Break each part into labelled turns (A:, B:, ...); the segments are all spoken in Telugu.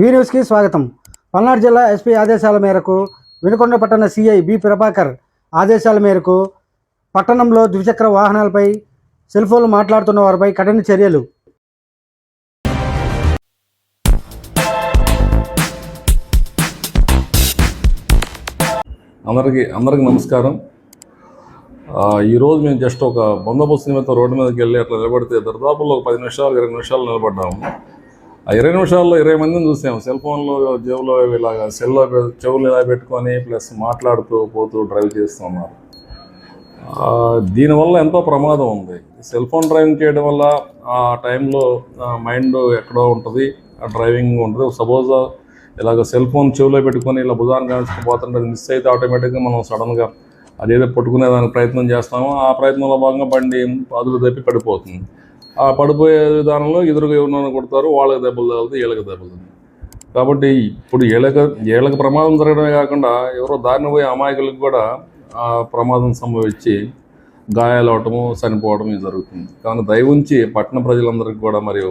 A: వీ న్యూస్కి స్వాగతం. పల్నాడు జిల్లా ఎస్పీ ఆదేశాల మేరకు వినుకొండ పట్టణ సిఐ బి ప్రభాకర్ ఆదేశాల మేరకు పట్టణంలో ద్విచక్ర వాహనాలపై సెల్ ఫోన్లు మాట్లాడుతున్న వారిపై కఠిన చర్యలు.
B: అందరికీ అందరికీ నమస్కారం. ఈరోజు మేము జస్ట్ ఒక బందోబస్తు నిమిత్తం రోడ్డు మీదకి వెళ్ళి అట్లా నిలబడితే దరిదాపుల్లో ఒక పది నిమిషాలు ఇరవై నిమిషాలు నిలబడ్డాము. ఆ ఇరవై నిమిషాల్లో ఇరవై మందిని చూసాము సెల్ ఫోన్లో జేబులో ఇలాగా సెల్లో చెవులు ఇలా పెట్టుకొని ప్లస్ మాట్లాడుతూ పోతూ డ్రైవ్ చేస్తున్నారు దీనివల్ల ఎంతో ప్రమాదం ఉంది. సెల్ ఫోన్ డ్రైవింగ్ చేయడం వల్ల ఆ టైంలో మైండ్ ఎక్కడో ఉంటుంది. ఆ డ్రైవింగ్ ఉంటుంది. సపోజ్ ఇలాగ సెల్ ఫోన్ చెవిలో పెట్టుకొని ఇలా భుజాన్ని కాల్చుకుపోతుంటే మిస్ అయితే ఆటోమేటిక్గా మనం సడన్గా అదేదో పట్టుకునే దానికి ప్రయత్నం చేస్తాము. ఆ ప్రయత్నంలో భాగంగా బండి పాదులు తప్పి పడిపోతుంది. ఆ పడిపోయే విధానంలో ఎదురుగా ఎవరినైనా కొడతారు వాళ్ళకి దెబ్బలు తగులుతాయి వీళ్ళకి దెబ్బలు తగులుతాయి కాబట్టి ఇప్పుడు ఏలక వీళ్ళకి ప్రమాదం జరగడమే కాకుండా ఎవరో దారిని పోయే అమాయకులకు కూడా ఆ ప్రమాదం సంభవించి గాయాలు అవటము చనిపోవడం జరుగుతుంది. కానీ దయ ఉంచి పట్టణ ప్రజలందరికీ కూడా మరియు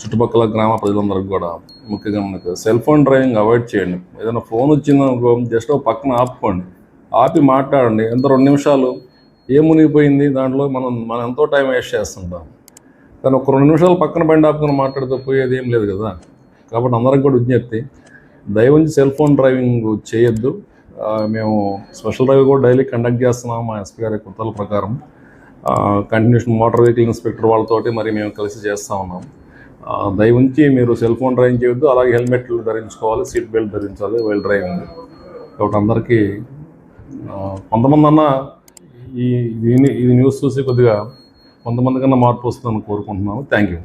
B: చుట్టుపక్కల గ్రామ ప్రజలందరికీ కూడా ముఖ్యంగా మనకు సెల్ ఫోన్ డ్రైవింగ్ అవాయిడ్ చేయండి. ఏదైనా ఫోన్ వచ్చిందనుకో జస్ట్ పక్కన ఆపుకోండి. ఆపి మాట్లాడండి. ఎంత రెండు నిమిషాలు ఏం మునిగిపోయింది? దాంట్లో మనం మనం ఎంతో టైం వేస్ట్ చేస్తుంటాం. కానీ ఒక రెండు నిమిషాలు పక్కన బండి ఆపుకుని మాట్లాడితే పోయేది ఏం లేదు కదా? కాబట్టి అందరికి కూడా విజ్ఞప్తి. దయవుంచి సెల్ ఫోన్ డ్రైవింగ్ చేయొద్దు. మేము స్పెషల్ డ్రైవ్ కూడా డైలీ కండక్ట్ చేస్తున్నాం మా ఎస్పీ గారి కొత్తల ప్రకారం. కంటిన్యూషన్ మోటార్ వెహికల్ ఇన్స్పెక్టర్ వాళ్ళతోటి మరి మేము కలిసి చేస్తూ ఉన్నాం. దయవుంచి మీరు సెల్ ఫోన్ డ్రైవింగ్ చేయొద్దు. అలాగే హెల్మెట్లు ధరించుకోవాలి సీట్ బెల్ట్ ధరించాలి వైల్ డ్రైవింగ్. కాబట్టి అందరికీ కొంతమంది అన్న ఈ దీన్ని ఇది న్యూస్ చూసి కొద్దిగా కొంతమంది కన్నా మార్పు వస్తుందని కోరుకుంటున్నాను. Thank you